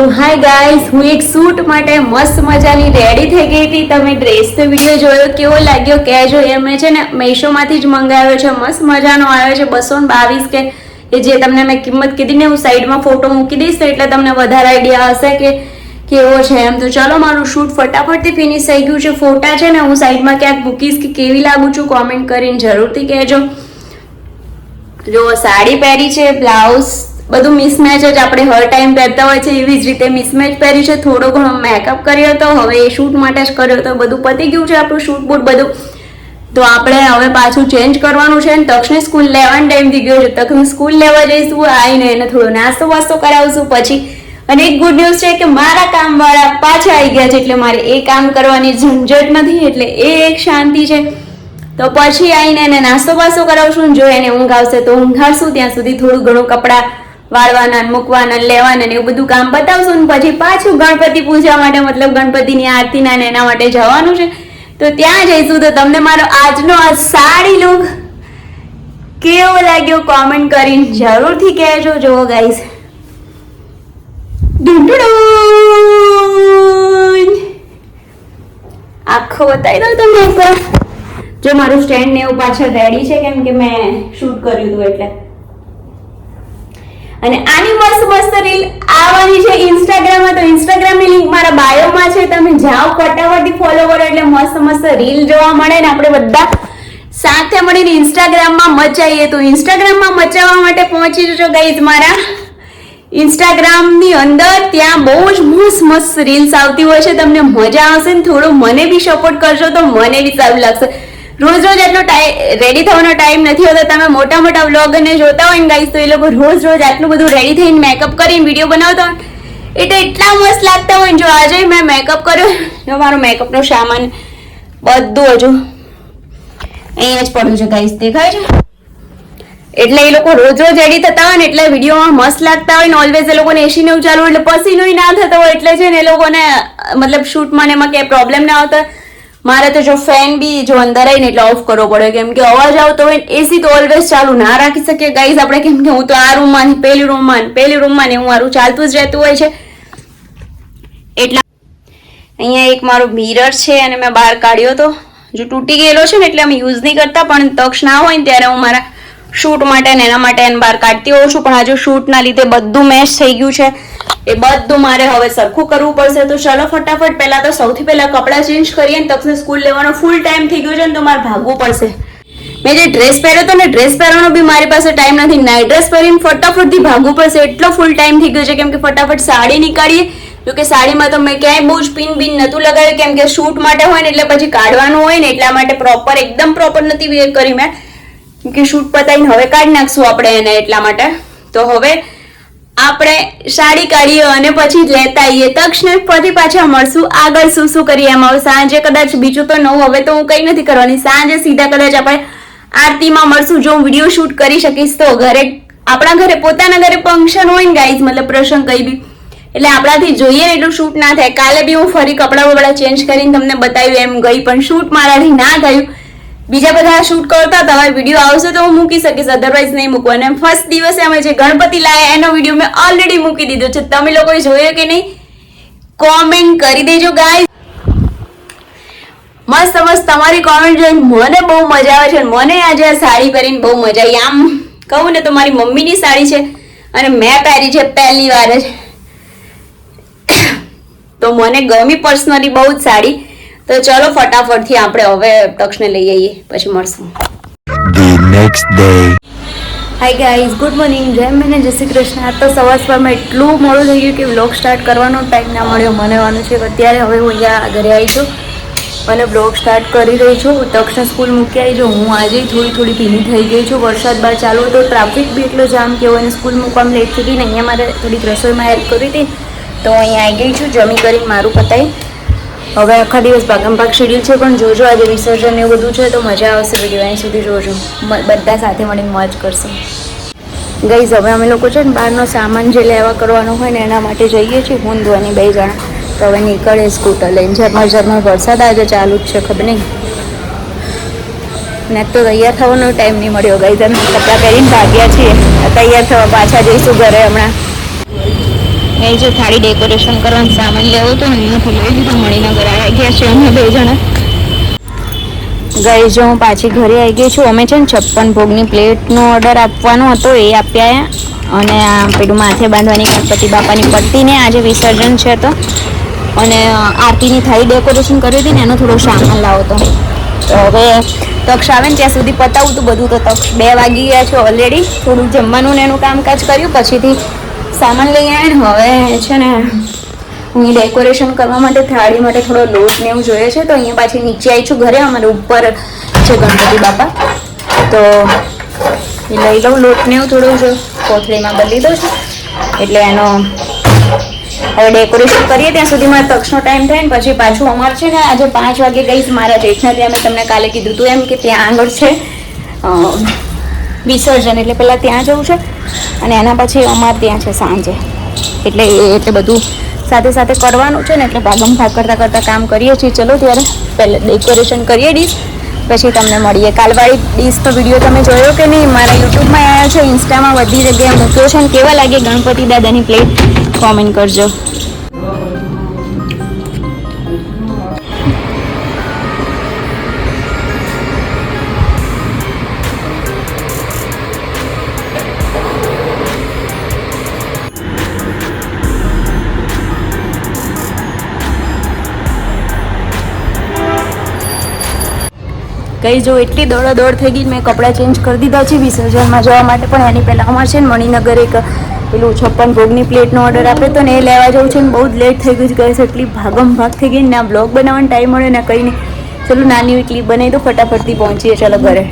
તો hi guys હું એક શૂટ માટે મસ્ત મજાની રેડી થઈ ગઈ હતી. તમે ડ્રેસનો વીડિયો જોયો, કેવો લાગ્યો, કહેજો. એ મેં છે ને મેશોમાંથી જ મંગાવ્યો છે. મસ્ત મજાનો આવ્યો છે. બસો બાવીસ કે, એ જે તમને મેં કિંમત કીધી ને, હું સાઈડમાં ફોટો મૂકી દઈશ એટલે તમને વધારે આઈડિયા હશે કે કેવો છે એમ. તો ચલો, મારું શૂટ ફટાફટથી ફિનિશ થઈ ગયું છે. ફોટા છે ને, હું સાઈડમાં ક્યાંક મૂકીશ કે કેવી લાગુ છું કોમેન્ટ કરીને જરૂરથી કહેજો. જો સાડી પહેરી છે બ્લાઉઝ બધું મિસમેચ જ આપણે હર ટાઈમ પહેરતા હોય છે, એવી જ રીતે મિસમેચ પહેરી છે. થોડો ઘણો મેકઅપ કર્યો હતો હવે એ શૂટ માટે જ કર્યો હતો બધું પતી ગયું છે આપણું શૂટ બૂટ બધું. તો આપણે હવે પાછું ચેન્જ કરવાનું છે ને, તક્ષને સ્કૂલ લેવાનો ટાઈમ થઈ ગયો છે. તક્ષને સ્કૂલ લેવા જઈશું, આવીને એને થોડો નાસ્તો વાસ્તો કરાવશું પછી. અને એક ગુડ ન્યૂઝ છે કે મારા કામવાળા પાછા આવી ગયા છે, એટલે મારે એ કામ કરવાની ઝંઝટ નથી, એટલે એ એક શાંતિ છે. તો પછી આવીને એને નાસ્તો બાસ્તો કરાવશું જો એને ઊંઘ આવશે તો ઊંઘાડશું ત્યાં સુધી થોડું ઘણું કપડાં વાળવાના મૂકવાના લેવાના ને એવું બધું કામ બતાવશું ને પછી પાછું ગણપતિ પૂજા માટે મતલબ ગણપતિની આરતીના ને એના માટે જવાનું છે. તો ત્યાં જઈશું તો તમને મારો આજનો આ સાડી લુક કેવો લાગ્યો કોમેન્ટ કરીને જરૂરથી કહેજો. જુઓ ગાઈસ આખો બતાવી દઉં તમને એકવાર જો મારું સ્ટેન્ડ ને એવું પાછળ રેડી છે કેમ કે મેં શૂટ કર્યું હતું એટલે. અને આની મસ્ત મસ્ત રીલ આવવાની છે ઇન્સ્ટાગ્રામમાં તો ઇન્સ્ટાગ્રામની લિંક મારા બાયોમાં છે. તમે જાઓ, ફટાફટથી ફોલો કરો એટલે મસ્ત મસ્ત રીલ જોવા મળે ને આપણે બધા સાથે મળીને ઇન્સ્ટાગ્રામમાં મચાઈએ. તો ઇન્સ્ટાગ્રામમાં મચાવવા માટે પહોંચી જજો ગાઈઝ મારા. ઇન્સ્ટાગ્રામની અંદર ત્યાં બહુ જ મસ્ત મસ્ત રીલ્સ આવતી હોય છે. તમને મજા આવશે ને થોડું મને બી સપોર્ટ કરશો તો મને બી સારું લાગશે. રોજ રોજ એટલો ટાઈમ રેડી થવાનો ટાઈમ નથી હોતો. તમે મોટા મોટા વ્લોગને જોતા હોય ને ગાઈસ તો એ લોકો રોજ રોજ આટલું બધું રેડી થઈને મેકઅપ કરીને વીડિયો બનાવતા હોય. એટલે એટલા મસ્ત લાગતા હોય જો આજે મેં મેકઅપ કર્યો. જો મારો મેકઅપનો સામાન બધું હજુ અહીંયા જ પડ્યું છે ગાઈસ દેખાય છે? એટલે એ લોકો રોજ રોજ રેડી થતા હોય ને એટલે વિડીયોમાં મસ્ત લાગતા હોય ને ઓલવેઝ એ લોકોને એસી ને ચાલુ એટલે પસીનો ના થતો હોય એટલે છે ને એ લોકોને, મતલબ શૂટમાં ને એમાં ક્યાંય પ્રોબ્લેમ ના આવતા. મારે તો જો ફેન બી જો અંદર આવીને એટલે ઓફ કરવો પડે. કેમ કે અવાજ આવતો હોય એસી તો ઓલવેઝ ચાલુ. ના રાખી શકીએ. ગાઈઝ આપણે કેમ કે હું તો આ રૂમમાં પેલી રૂમમાં પેલી રૂમમાં ને હું મારું ચાલતું જ રહેતું હોય છે. એટલા અહીંયા એક મારો મિરર છે અને મેં બહાર કાઢ્યો તો. જો તૂટી ગયેલો છે ને, એટલે અમે યુઝ નહીં કરતા, પણ તક્ષ ના હોય ને ત્યારે હું મારા શૂટ માટે ને એના માટે એને બહાર કાઢતી હોઉં છું. પણ હજુ શૂટના લીધે બધું મેચ થઈ ગયું છે. એ બધું મારે હવે સરખું કરવું પડશે. તો ચલો ફટાફટ પહેલાં તો સૌથી પહેલાં કપડાં ચેન્જ કરીએ ને તક્ષને સ્કૂલ લેવાનો ફૂલ ટાઈમ થઈ ગયો છે ને તો મારે ભાગવું પડશે. મેં જે ડ્રેસ પહેર્યો હતો ને ડ્રેસ પહેરવાનો બી મારી પાસે ટાઈમ નથી. નાઇટ ડ્રેસ પહેરીને ફટાફટથી ભાગવું પડશે. એટલો ફૂલ ટાઈમ થઈ ગયો છે કેમ કે ફટાફટ સાડી નીકાળીએ. જોકે સાડીમાં તો મેં ક્યાંય બહુ જ પિન બિન નહોતું લગાવ્યું. કેમ કે શૂટ માટે હોય ને એટલે પછી કાઢવાનું હોય ને એટલા માટે પ્રોપર એકદમ પ્રોપર નથી વેર કરી મેં. કે શૂટ પતાવીને હવે કાઢી નાખશું આપણે એને એટલા માટે. તો હવે આપણે સાડી કાઢીએ અને પછી લેતા આવીએ. તક્ષને ફરી પાછા મળશું. આગળ શું શું કરીએ એમાં? હવે સાંજે કદાચ બીજું તો નવું, હવે તો હું કંઈ નથી કરવાની. સાંજે સીધા કદાચ આપણે આરતીમાં મળશું જો હું વીડિયો શૂટ કરી શકીશ તો. ઘરે આપણા ઘરે પોતાના ઘરે ફંક્શન હોય ને ગાઈઝ મતલબ પ્રસંગ કઈ બી. એટલે આપણાથી જોઈએ એટલું શૂટ ના થાય. કાલે બી હું ફરી કપડાં બપડા ચેન્જ કરીને તમને બતાવ્યું એમ ગઈ, પણ શૂટ મારાથી ના થયું. બીજા બધા શૂટ કરતા તમારે વીડિયો આવશે તો હું મૂકી શકીશ. અધરવાઇઝ નહીં મૂકું. અને ફર્સ્ટ દિવસે અમે જે ગણપતિ લાયા એનો વીડિયો મેં ઓલરેડી મૂકી દીધો છે. તમે લોકોએ જોયો કે નહીં? કોમેન્ટ કરી દેજો ગાય મસ્ત મસ્ત. તમારી કોમેન્ટ જોઈને મને બહુ મજા આવે છે. મને આજે આ સાડી પહેરીને બહુ મજા આવી. આમ કહું ને તો મારી મમ્મીની સાડી છે અને મેં પહેરી છે પહેલી વાર જ. તો મને ગમી પર્સનલી બહુ જ સાડી. તો ચલો ફટાફટથી આપણે હવે તક્ષને લઈ આવીએ પછી મળશું. The next day. Hi guys good morning Jay મને જય શ્રી કૃષ્ણ. આ તો સવાર સવારમાં એટલું મોડું થઈ ગયું કે વ્લોગ સ્ટાર્ટ કરવાનો ટાઈમ ના મળ્યો. મને વાનું છે અત્યારે હવે હું અહીંયા ઘરે આવી છું. અને બ્લોગ સ્ટાર્ટ કરી રહી છું. તક્ષને સ્કૂલ મૂકી આવી છું. હું આજે થોડી થોડી ભીની થઈ ગઈ છું. વરસાદ બહાર ચાલુ હતો. ટ્રાફિક બી એટલો જામ કેવો અને સ્કૂલ મૂકવામાં લેટ થઈ ગઈ ને અહીંયા મારે થોડીક રસોઈમાં હેલ્પ કરી હતી. તો અહીંયા આવી ગઈ છું. જમી કરીને મારું પતાવી હવે આખા દિવસ ભાગમ ભાગ શેડ્યુલ છે, પણ જોજો આજે વિસર્જન એવું બધું છે, તો મજા આવશે વીડિયો અહીં સુધી જોજો. બધા સાથે મળીને મોજ કરશું. ગઈઝ હવે અમે લોકો છે ને બહારનો સામાન જે લેવા કરવાનો હોય ને એના માટે જઈએ છીએ, હું ધોવાની બે જણા. તો હવે નીકળે સ્કૂટર લઈને. ઝરમર ઝરમર વરસાદ આજે ચાલુ જ છે, ખબર નહીં. ને તો તૈયાર થવાનો ટાઈમ નહીં મળ્યો ગઈ તમે કપડાં પહેરીને ભાગ્યા છીએ. તૈયાર થવા પાછા જઈશું ઘરે હમણાં. એ જો થાળી ડેકોરેશન કરવાનો સામાન લેવો હતો ને અહીંયાથી લઈ લીધો, મણિનગર આવી ગયા છે અમે બે જણા. ગઈ જો હું પાછી ઘરે આવી ગઈ છું, અમે છે ને છપ્પન ભોગની પ્લેટનો ઓર્ડર આપવાનો હતો, એ આપ્યા અને આ પેલું માથે બાંધવાની ગણપતિ બાપાની પટ્ટીને આજે વિસર્જન છે તો. અને આરતીની થાળી ડેકોરેશન કરી હતી ને, એનો થોડો સામાન લાવો તો. તો હવે તક્ષ આવે ને ત્યાં સુધી પતાવું તું બધું તો તક્ષ. બે વાગી ગયા છે ઓલરેડી થોડું જમવાનું ને એનું કામકાજ કર્યું, પછીથી સામાન લઈ આવ્યા ને હવે છે ને હું ડેકોરેશન કરવા માટે થાળી માટે થોડો લોટ ને એવું જોઈએ છે, તો અહીંયા પાછી નીચે આવી છું ઘરે, અમારે ઉપર છે ગણપતિ બાપા. તો એ લઈ લઉં લોટ ને એવું થોડું જો, કોથળીમાં બદલી દઉં છું. એટલે એનો હવે ડેકોરેશન કરીએ, ત્યાં સુધી મારે તક્ષનો ટાઈમ થાય ને, પછી પાછું અમારે છે ને આજે પાંચ વાગે ગઈ મારા જેઠના ત્યાં, મેં તમને કાલે કીધું હતું એમ કે ત્યાં આગળ છે વિસર્જન, એટલે પહેલાં ત્યાં જવું છે. અને એના પછી અમારે ત્યાં છે સાંજે. એટલે એટલે બધું સાથે સાથે કરવાનું છે ને, એટલે ભાગમ ભાગ કરતાં કરતાં કામ કરીએ છીએ. ચલો ત્યારે પહેલાં ડેકોરેશન કરીએ ડીશ પછી તમને મળીએ. કાલવાળી ડીશનો વીડિયો તમે જોયો કે નહીં? મારા યુટ્યુબમાં આવ્યા છે ઇન્સ્ટામાં બધી જગ્યાએ મૂક્યો છે ને, કેવા લાગે ગણપતિ દાદાની પ્લેટ કોમેન્ટ કરજો. કઈ જો એટલી દોડા દોડ થઈ ગઈ મેં કપડાં ચેન્જ કરી દીધા છે. વિસર્જનમાં જવા માટે પણ એની પહેલાં અમારે છે ને મણિનગર એક પેલું છપ્પન ભોગની પ્લેટનો ઓર્ડર આપ્યો તો ને એ લેવા જવું છે ને બહુ જ લેટ થઈ ગયું છે. કહે છે એટલી ભાગમ ભાગ થઈ ગઈ ને આ બ્લોગ બનાવવાનો ટાઈમ મળે ને કંઈ નહીં. ચલો નાની એટલી બનાવી દો ફટાફટથી પહોંચીએ, ચાલો ઘરે.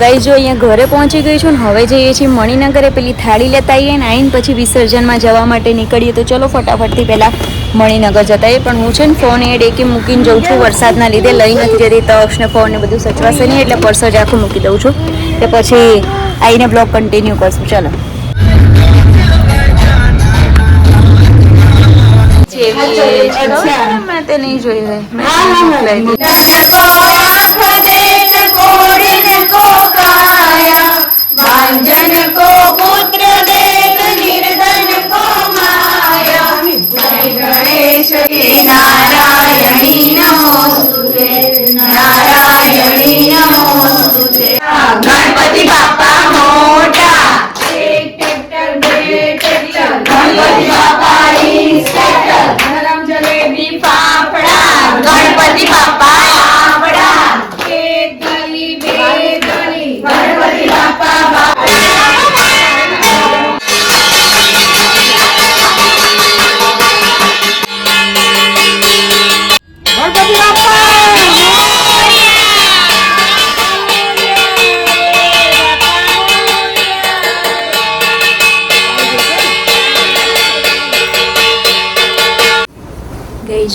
ગઈ જો અહીંયા ઘરે પહોંચી ગઈ છું ને હવે જઈએ છીએ મણિનગરે. પેલી થાળી લેતા આવીએ ને આવીને પછી વિસર્જનમાં જવા માટે નીકળીએ. તો ચલો ફટાફટથી પહેલાં મણિનગર જતા પણ હું છે ને ફોન એ ડેકી મૂકીને જઉં છું વરસાદના લીધે. લઈ નથી જતી તક્ષને ફોન ને બધું સચવાશે નહીં, એટલે પર્સ જ આખું મૂકી દઉં છું. કે પછી આવીને બ્લોગ કન્ટિન્યુ કરશું. ચલો. મેં તે નહીં જોઈ હોય अंजन को पुत्र देत निर्धन को माया। जय गणेश नारायणी नमो नारायणी नमो तुले गणपती बाप्पा मोठा। Tractor tractor jalebi fafda. Ganpati Bappa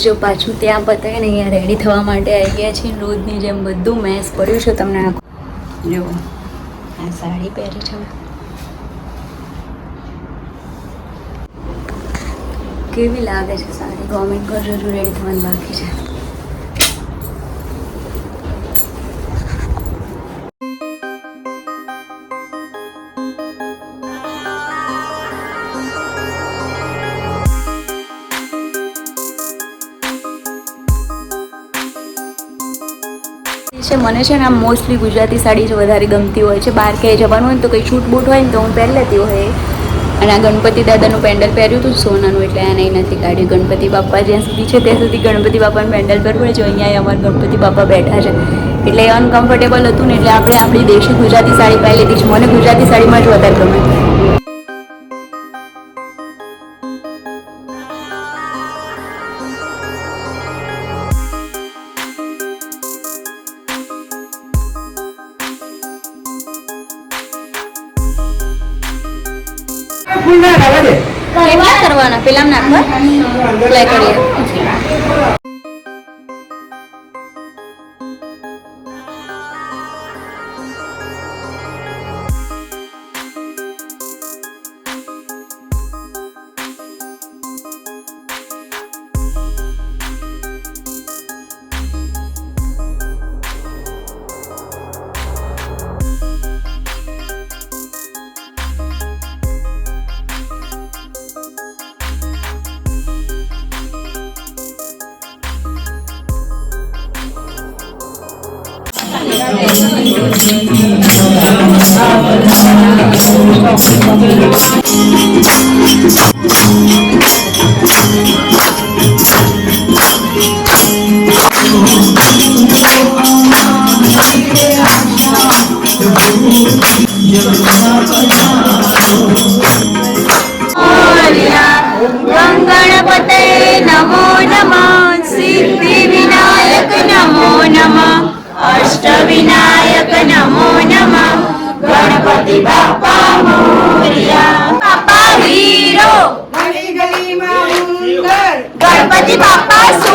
જો પાછું ત્યાં પતાવીને અહીંયા રેડી થવા માટે આવી ગયા છીએ. રોજની જેમ બધું મેસ પડ્યું છે તમને આખું જો આ સાડી પહેરી છે કેવી લાગે છે સાડી? કોમેન્ટ કરજો જો રેડી થવાનું બાકી છે. છે, મને છે ને આમ મોસ્ટલી ગુજરાતી સાડી જ વધારે ગમતી હોય છે. બહાર ક્યાંય જવાનું હોય ને તો કંઈ છૂટ બૂટ હોય ને તો હું પહેરી લેતી હોય. અને આ ગણપતિ દાદાનું પેન્ડલ પહેર્યું હતું સોનાનું, એટલે આને નથી કાઢ્યું. ગણપતિ બાપા જ્યાં સુધી છે ત્યાં સુધી ગણપતિ બાપાનું પેન્ડલ પહેરવું છે અહીંયા અમારા ગણપતિ બાપા બેઠા છે. એટલે એ અનકમ્ફર્ટેબલ હતું ને, એટલે આપણે આપણી દેશી ગુજરાતી સાડી પહેરી લીધી છે. મને ગુજરાતી સાડીમાં જ વધારે ગમે. કેટલા કરવાના. પેલા નાખવા. એપ્લાય કરીએ ગણપતિ બાપા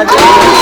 Hare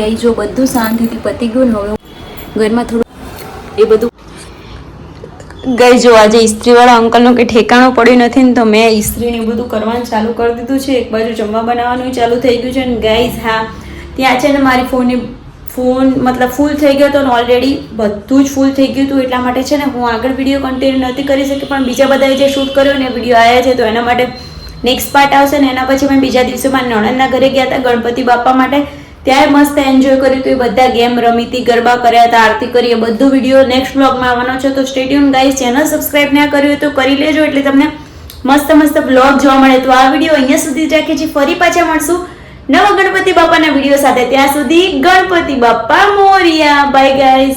ગઈ જો બધું શાંતિથી પતી ગયું હવે ઘરમાં થોડું એ બધું ગઈ જો આજે ઇસ્ત્રીવાળા અંકલનું કે ઠેકાણું પડ્યું નથી ને તો મેં ઇસ્ત્રીને બધું કરવાનું ચાલુ કરી દીધું છે. એક બાજુ જમવા બનાવવાનું ચાલુ થઈ ગયું છે ને ગાઈઝ હા, ત્યાં છે ને મારી ફોનની ફોન મતલબ ફૂલ થઈ ગયો હતો ને ઓલરેડી બધું જ ફૂલ થઈ ગયું હતું. એટલા માટે છે ને હું આગળ વીડિયો કન્ટિન્યુ નથી કરી શકી, પણ બીજા બધાએ જે શૂટ કર્યો ને વીડિયો આવ્યા છે, તો એના માટે નેક્સ્ટ પાર્ટ આવશે ને એના પછી મેં બીજા દિવસે મારા નણંદના ઘરે ગયા હતા ગણપતિ બાપા માટે. ત્યારે મસ્ત એન્જોય કર્યું હતું એ બધા ગેમ રમીતી, ગરબા કર્યા હતા, આરતી કરી, એ બધું વીડિયો નેક્સ્ટ બ્લોગમાં આવવાનો છે. તો સ્ટેડિયમ ગાઈઝ ચેનલ સબસ્ક્રાઈબ ના કર્યું તો કરી લેજો એટલે તમને મસ્ત મસ્ત બ્લોગ જોવા મળે. તો આ વીડિયો અહીંયા સુધી રાખીએ છીએ. ફરી પાછા મળશું નવા ગણપતિ બાપાના વીડિયો સાથે. ત્યાં સુધી ગણપતિ બાપા મોરિયા. By guys